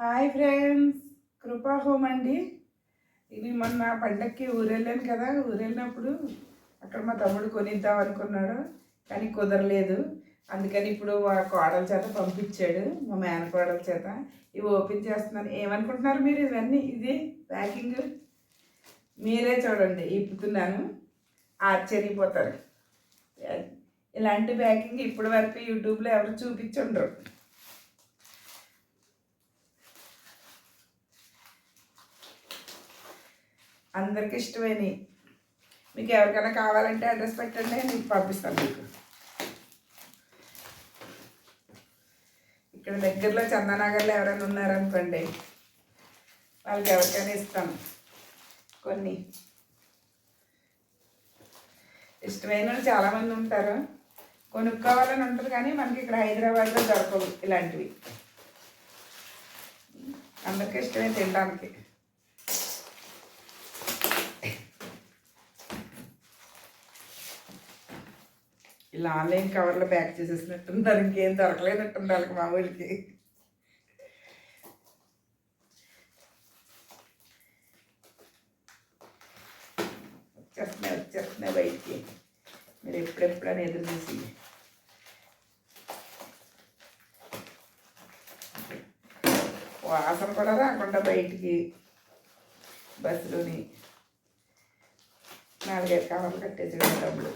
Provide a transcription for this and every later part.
Hi friends కృపా home అండి. ఇది మొన్న పండక్కి ఊరెళ్ళాను కదా ఊరెళ్ళినప్పుడు అక్కడ మా తమ్ముడు కొనిద్దాం అనుకున్నాడు కానీ కుదరలేదు. అందుకని ఇప్పుడు మా కోడల చేత పంపించాడు మా మేనకోడల చేత. ఇవి ఓపెన్ చేస్తున్నాను. ఏమనుకుంటున్నారు మీరు ఇవన్నీ? ఇది ప్యాకింగ్? మీరే చూడండి ఇప్పుతున్నాను. ఆశ్చర్యపోతారు. ఇలాంటి ప్యాకింగ్ ఇప్పటి వరకు యూట్యూబ్లో ఎవరు చూపించుండరు. అందరికి ఇష్టమైనవి మీకు ఎవరికైనా కావాలంటే అడ్రస్ పెట్టండి నేను పంపిస్తాను మీకు. ఇక్కడ దగ్గరలో చందనగర్లో ఎవరైనా ఉన్నారనుకోండి వాళ్ళకి ఎవరికైనా ఇస్తాను. కొన్ని. ఇష్టమైన వాళ్ళు చాలామంది ఉంటారు. కొనుక్కోవాలని ఉంటుంది కానీ మనకి ఇక్కడ హైదరాబాద్లో దొరకవు ఇలాంటివి. అందరికీ ఇష్టమే తినడానికి. ఇలా ఆన్లైన్ కవర్లో ప్యాక్ చేసేసినట్టున్నారు ఇంకేం దొరకలేనట్టుంది వాళ్ళకి మా ఊరికి వచ్చేస్తున్నాయి వచ్చేస్తున్నాయి బయటికి. మీరు ఎప్పుడెప్పుడని ఎదురు చూసి. వాసన కూడా రాకుండా బయటికి. బస్సులోని నాలుగైదు కవర్లు కట్టేసి డబ్బులు.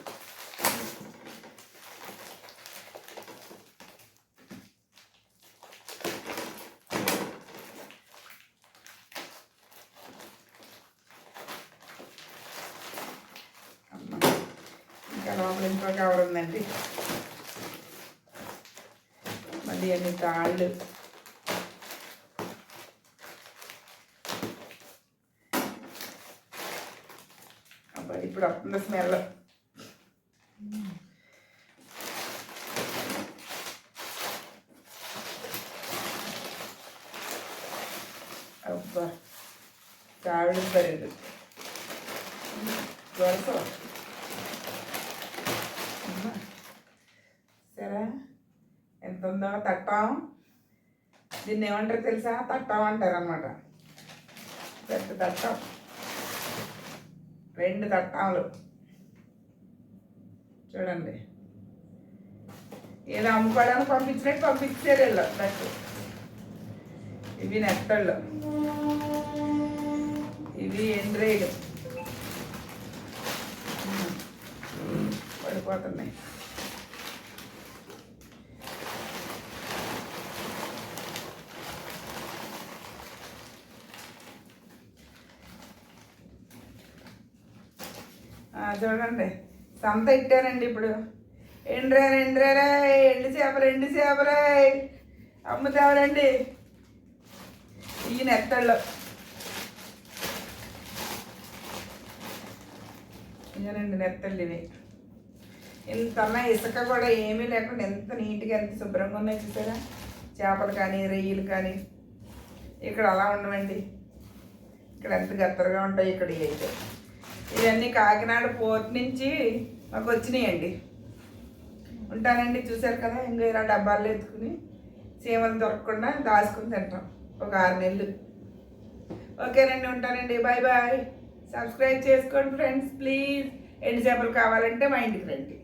ఇంకా లోపల ఇంకో కవర్ ఉందండి మళ్ళీ అన్ని తాళ్ళు అబ్బా ఇప్పుడు వస్తుంది స్మెల్ అబ్బా కావిడి పరేది వరస ఎంత ఉందో తట్టం. దీన్ని ఏమంటారు తెలుసా? తట్టం అంటారు అనమాట పెద్ద తట్టం. రెండు తట్టాలు. చూడండి. ఏదో అమ్ముకోవడానికి పంపించినట్టు పంపించారు వీళ్ళు. తట్టు ఇవి నెత్తళ్ళు. ఇవి ఎండ్రేడు పడిపోతున్నాయి. చూడండి. సంత ఇట్టానండి ఇప్పుడు. ఎండ్రే ఎండ్రేరే ఎండు చేపలు ఎండు చేపలే. అమ్ముతావరండి. ఈ నెత్తళ్ళు. ఇదేనండి నెత్తళ్ళు ఇవి. ఇంతన్నా ఇసుక కూడా ఏమీ లేకుండా ఎంత నీట్గా ఎంత శుభ్రంగా ఉన్నాయి చూసారా? చేపలు కానీ రొయ్యలు కానీ. ఇక్కడ అలా ఉండవండి. ఇక్కడ ఎంత గత్తరగా ఉంటాయి ఇక్కడ అయితే. ఇవన్నీ కాకినాడ పోర్ట్ నుంచి మాకు వచ్చినాయండి. ఉంటానండి చూసారు కదా ఇంకా ఇలా డబ్బాలు ఎత్తుకుని చీమలు దొరకకుండా దాచుకుని తింటాం ఒక ఆరు నెలలు. ఓకేనండి ఉంటానండి బాయ్ బాయ్. సబ్స్క్రైబ్ చేసుకోండి ఫ్రెండ్స్ ప్లీజ్ ఎండు చేపలు కావాలంటే మా ఇంటికి రండి.